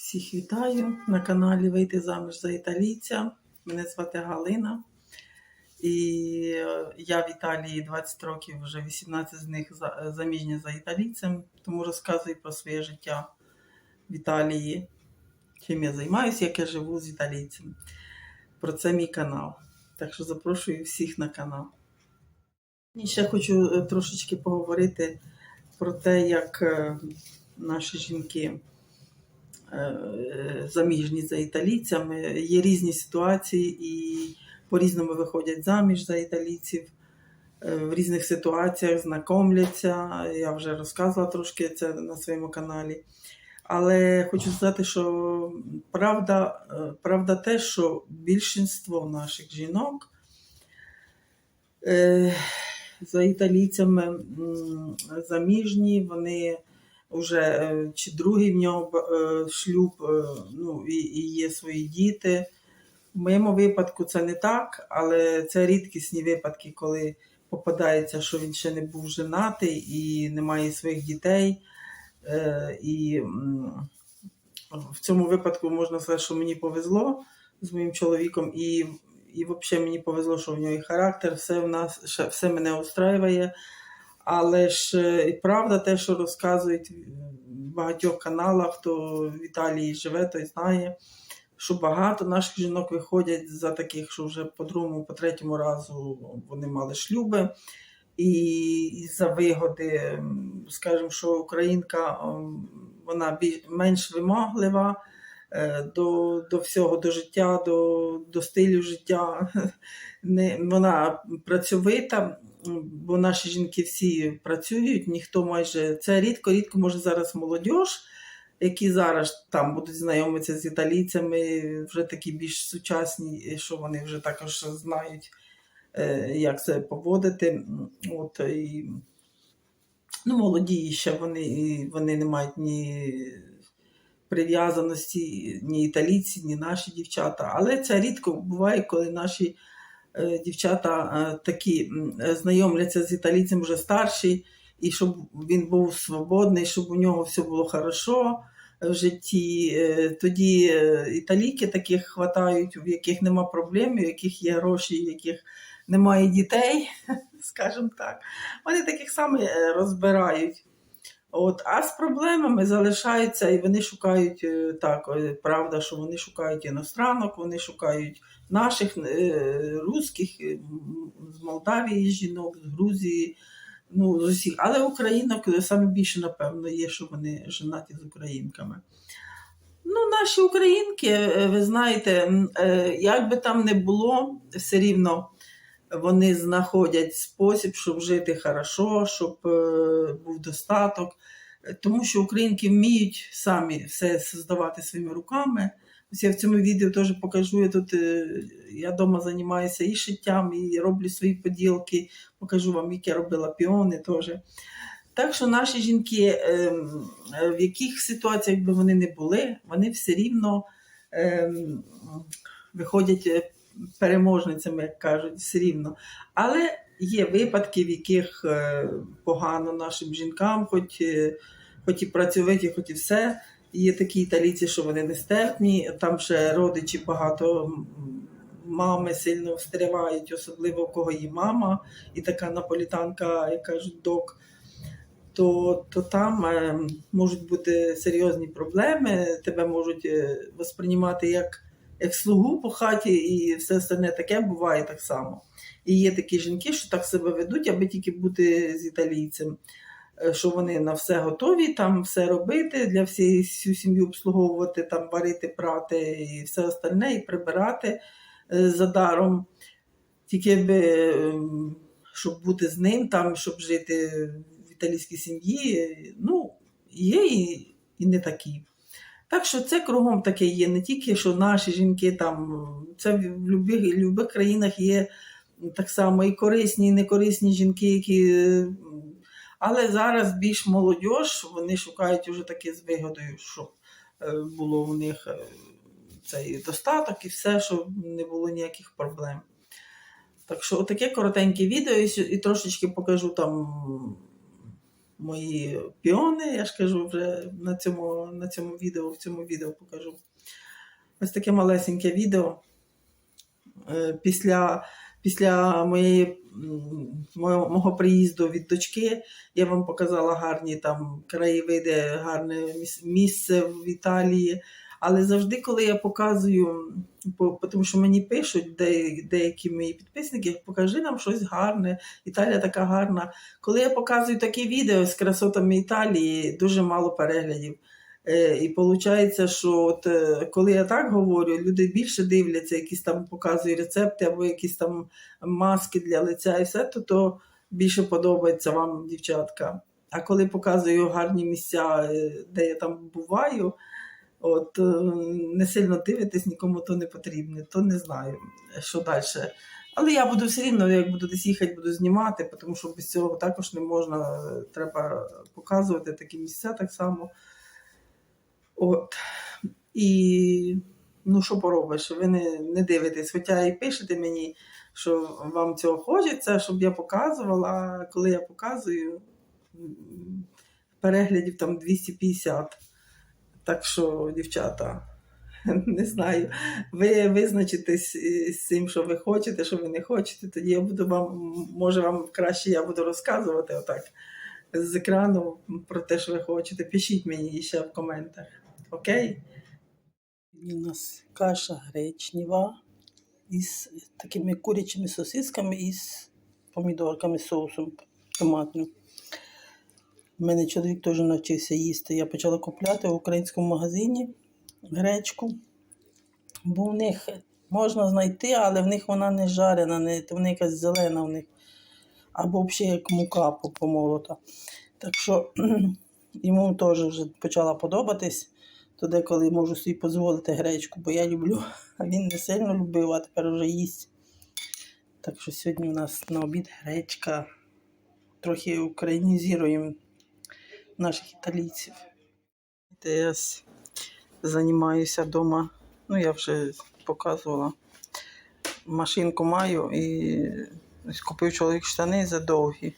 Всіх вітаю на каналі Вийти заміж за італійця. Мене звати Галина. І е, я в Італії 20 років, вже 18 з них заміжня за італійцем, тому розказую про своє життя в Італії, чим я займаюся, як я живу з італійцем. Про це мій канал. Так що запрошую всіх на канал. І ще хочу е, трошечки поговорити про те, як е, наші жінки е, заміжні за італійцями. Є різні ситуації і по-різному виходять заміж за італійців. е, В різних ситуаціях знайомляться. Я вже розказувала трошки це на своєму каналі. Але хочу сказати, що правда, е, правда те, що більшість наших жінок е, за італійцями заміжні, вони вже е, чи другий в нього е, шлюб, е, ну, і, і є свої діти. В моєму випадку це не так, але це рідкісні випадки, коли попадається, що він ще не був женатий і не має своїх дітей. І в цьому випадку можна сказати, що мені повезло з моїм чоловіком, і, і взагалі мені повезло, що в нього і характер, все в нас все мене устраює. Але ж е, і правда, те, що розказують в багатьох каналах, хто в Італії живе, той знає, що багато наших жінок виходять за таких, що вже по другому, по третьому разу вони мали шлюби. І, за вигоди, скажімо, що українка вона більш менш вимоглива до, до всього, до життя, до, до стилю життя. Не, вона працьовита, бо наші жінки всі працюють, ніхто майже це рідко, рідко може зараз молодь, які зараз там будуть знайомитися з італійцями, вже такі більш сучасні, що вони вже також знають, е, як це поводити. От, і, ну, молоді ще вони, вони не мають ні прив'язаності, ні італійці, ні наші дівчата. Але це рідко буває, коли наші е, дівчата е, такі е, знайомляться з італійцем вже старші, і щоб він був свободний, щоб у нього все було хорошо в житті. Е, Тоді е, італійки таких хватають, в яких нема проблем, у яких є гроші, у яких немає дітей, скажімо так. Вони таких саме е, розбирають. От, а з проблемами залишаються, і вони шукають е, так, е, правда, що вони шукають іностранок, вони шукають наших е, русських, з Молдавії жінок, з Грузії, ну, з усіх. Але українок саме більше, напевно, є, що вони женаті з українками. Ну, наші українки, ви знаєте, як би там не було, все рівно вони знаходять спосіб, щоб жити хорошо, щоб е, був достаток. Тому що українки вміють самі все создавати своїми руками. Ось я в цьому відео теж покажу. Я тут е, я вдома займаюся і шиттям, і роблю свої поділки. Покажу вам, як я робила піони теж. Так що наші жінки, ем, е, в яких ситуаціях би вони не були, вони все рівно ем, виходять переможницями, як кажуть, все рівно. Але є випадки, в яких е, погано нашим жінкам, хоч, е, хоч і працьовиті, хоч і все. Є такі італійці, що вони нестерпні, там ще родичі багато мами сильно встрявають, особливо у кого є мама, і така наполітанка, як кажуть, док. То, то там е, можуть бути серйозні проблеми, тебе можуть е, восприймати як, як слугу по хаті, і все остальне таке буває так само. І є такі жінки, що так себе ведуть, аби тільки бути з італійцем, Е, що вони на все готові, там все робити, для всієї всю сім'ю обслуговувати, там варити, прати і все остальне, і прибирати е, за даром. Тільки би, е, щоб бути з ним, там, щоб жити в італійській сім'ї, ну, є і, і не такі. Так що це кругом таке є, не тільки що наші жінки там, це в любих, любих країнах є так само і корисні, і некорисні жінки, які. Але зараз більш молодь, вони шукають уже таке з вигодою, щоб е, було у них е, цей достаток і все, щоб не було ніяких проблем. Так що таке коротеньке відео і трошечки покажу там мої піони. Я ж кажу вже на цьому, на цьому відео, в цьому відео покажу. Ось таке малесеньке відео. Е, Після, після моєї, мого, мого приїзду від дочки я вам показала гарні там краєвиди, гарне місце в Італії. Але завжди, коли я показую, бо- тому що мені пишуть де, деякі мої підписники, покажи нам щось гарне, Італія така гарна. Коли я показую такі відео з красотами Італії, дуже мало переглядів. Е, І виходить, що от, е, коли я так говорю, люди більше дивляться, якісь там показую рецепти або якісь там маски для лиця і все, то, то більше подобається вам, дівчатка. А коли показую гарні місця, е, де я там буваю, от е, не сильно дивитесь, нікому то не потрібно, то не знаю, що далі. Але я буду все рівно, як буду десь їхати, буду знімати, тому що без цього також не можна. е, Треба показувати такі місця так само. От. І ну, що поробиш? Ви не, не дивитесь, хоча і пишете мені, що вам цього хочеться, щоб я показувала. Коли я показую, переглядів там 250. Так що, дівчата, не знаю, ви визначитесь з цим, що ви хочете, що ви не хочете. Тоді я буду вам, може, вам краще я буду розказувати отак з екрану про те, що ви хочете. Пишіть мені ще в коментах. Окей? У нас каша гречнева із такими курячими сосисками і з помідорками, соусом томатним. У мене чоловік теж навчився їсти. Я почала купляти в українському магазині гречку. Бо в них можна знайти, але в них вона не жарена, не, вона якась зелена в них. Або взагалі як мука помолота. Так що йому теж вже почала подобатись то деколи можу собі дозволити гречку, бо я люблю, а він не сильно любив, а тепер вже їсть. Так що сьогодні у нас на обід гречка. Трохи українізуємо наших італійців. Я займаюся вдома. Ну, я вже показувала. Машинку маю і купив чоловік штани задовгі.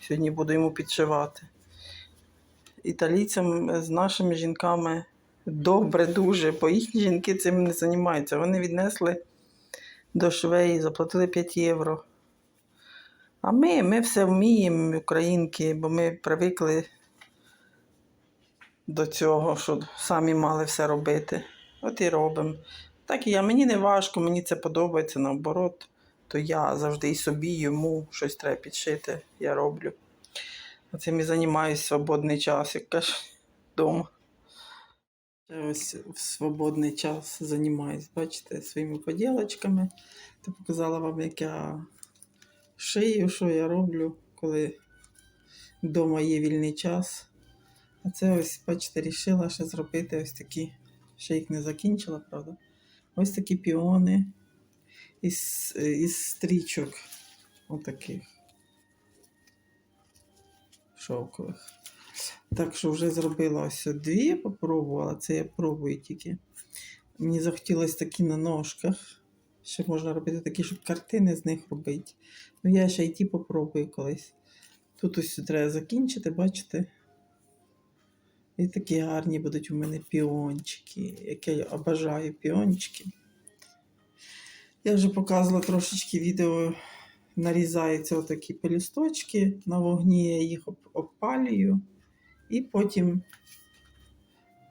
Сьогодні буду йому підшивати. Італійцям з нашими жінками добре дуже, бо їхні жінки цим не займаються. Вони віднесли до швеї, заплатили 5 євро. А ми, ми все вміємо, українки, бо ми привикли до цього, що самі мали все робити. От і робимо. Так і я. Мені не важко, мені це подобається наоборот. То я завжди і собі, йому щось треба підшити, я роблю. Цим і займаюся свободний час, як кажеш, вдома. Я ось в свободний час займаюсь, бачите, своїми поділочками. Та показала вам, як я шию, що я роблю, коли вдома є вільний час. А це ось, бачите, рішила ще зробити ось такі, ще їх не закінчила, правда. Ось такі піони із, із стрічок. Отаких. Шовкових. Так що вже зробила ось дві, попробувала. Це я пробую тільки. Мені захотілося такі на ножках. Ще можна робити такі, щоб картини з них робити. Ну, я ще й ті попробую колись. Тут ось треба закінчити, бачите? І такі гарні будуть у мене піончики, які я обожаю піончики. Я вже показувала трошечки відео, нарізаються отакі пелюсточки на вогні, я їх обпалюю. І потім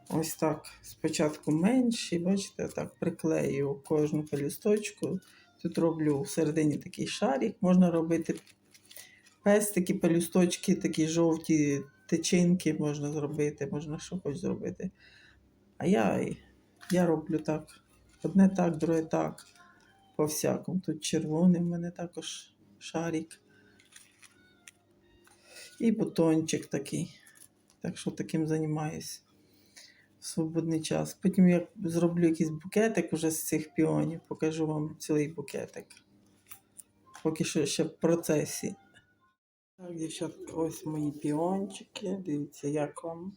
ось так спочатку менші, бачите, так приклею кожну пелюсточку. Тут роблю всередині такий шарик. Можна робити пестики, пелюсточки, такі жовті тичинки можна зробити, можна що хоч зробити. А я, я роблю так. Одне так, друге так. По всякому. Тут червоний в мене також шарик. І бутончик такий. Так що таким займаюсь в свободний час. Потім я зроблю якийсь букетик уже з цих піонів, покажу вам цілий букетик. Поки що ще в процесі. Так, дівчатка, ось мої піончики. Дивіться, як вам.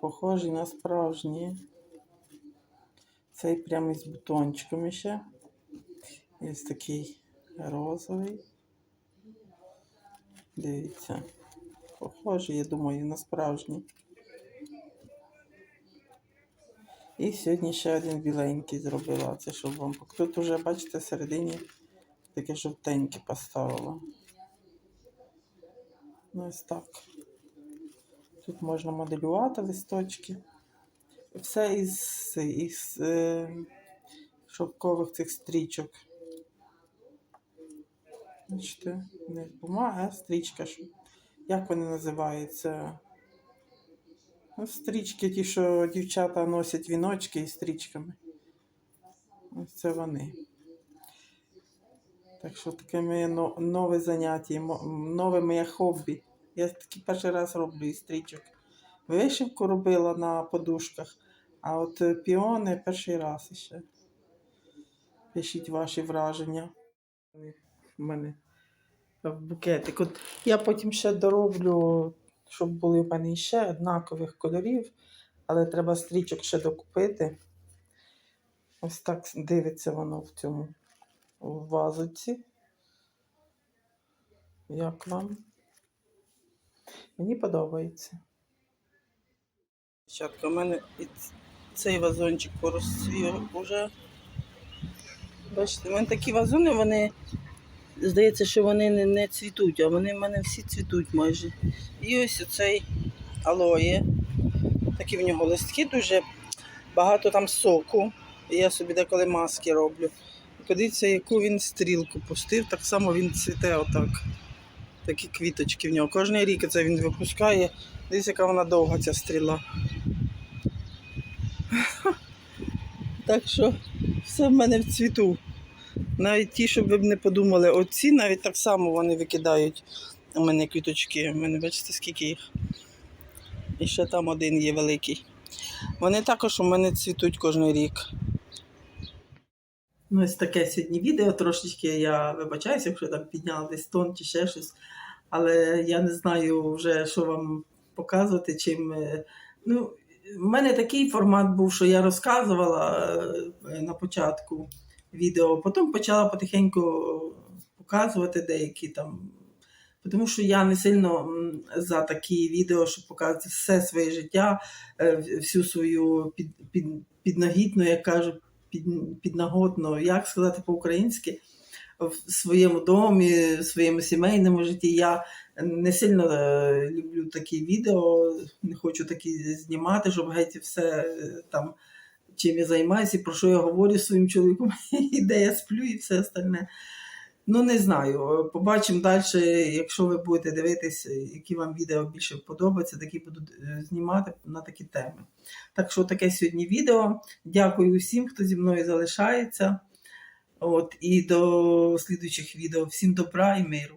Похожі на справжні. Цей прямо із бутончиками ще. Ось такий розовий. Дивіться. Похожі, я думаю, на справжні. І сьогодні ще один біленький зробила. Це щоб вам. Тут уже, бачите, всередині таке жовтеньке поставила. Ось так. Тут можна моделювати листочки. Все із, із е, шовкових цих стрічок. Бачите, не бумага, а стрічка. Як вони називаються? Ну, стрічки, ті, що дівчата носять віночки із стрічками. Ось це вони. Так що таке моє нове заняття, нове моє хобі. Я таки перший раз роблю із стрічок. Вишивку робила на подушках, а от е, піони перший раз іще. Пишіть ваші враження. У мене в букетик. От я потім ще дороблю, щоб були в мене ще однакових кольорів, але треба стрічок ще докупити. Ось так дивиться воно в цьому в вазоці. Як вам? Мені подобається. Дівчатка, у мене і цей вазончик порозцвів уже. Бачите, у мене такі вазони, вони здається, що вони не, не цвітуть, а вони в мене всі цвітуть майже. І ось оцей алоє. Такі в нього листки дуже багато там соку. Я собі деколи маски роблю. Подивіться, яку він стрілку пустив, так само він цвіте отак. Такі квіточки в нього. Кожен рік це він випускає. Дивіться, яка вона довга ця стріла. Так що все в мене в цвіту. Навіть ті, щоб ви б не подумали, оці навіть так само вони викидають у мене квіточки. У мене бачите, скільки їх. І ще там один є великий. Вони також у мене цвітуть кожен рік. Ну, ось таке сьогодні відео. Трошечки я вибачаюся, якщо там підняла десь тон чи ще щось. Але я не знаю вже, що вам показувати, чим. е, Ну, в мене такий формат був, що я розказувала е, на початку відео, потім почала потихеньку показувати деякі там. Тому що я не сильно за такі відео, щоб показувати все своє життя, е, всю свою під, під, підногітну, як кажуть, під, піднагодно, як сказати по-українськи, в своєму домі, в своєму сімейному житті. Я не сильно е, люблю такі відео, не хочу такі знімати, щоб геть все е, там, чим я займаюся, про що я говорю своїм чоловіком, і де я сплю, і все остальне. Ну, не знаю. Побачимо далі, якщо ви будете дивитися, які вам відео більше подобаються, такі буду е, знімати на такі теми. Так що таке сьогодні відео. Дякую всім, хто зі мною залишається. От, і до слідуючих відео. Всім добра і миру.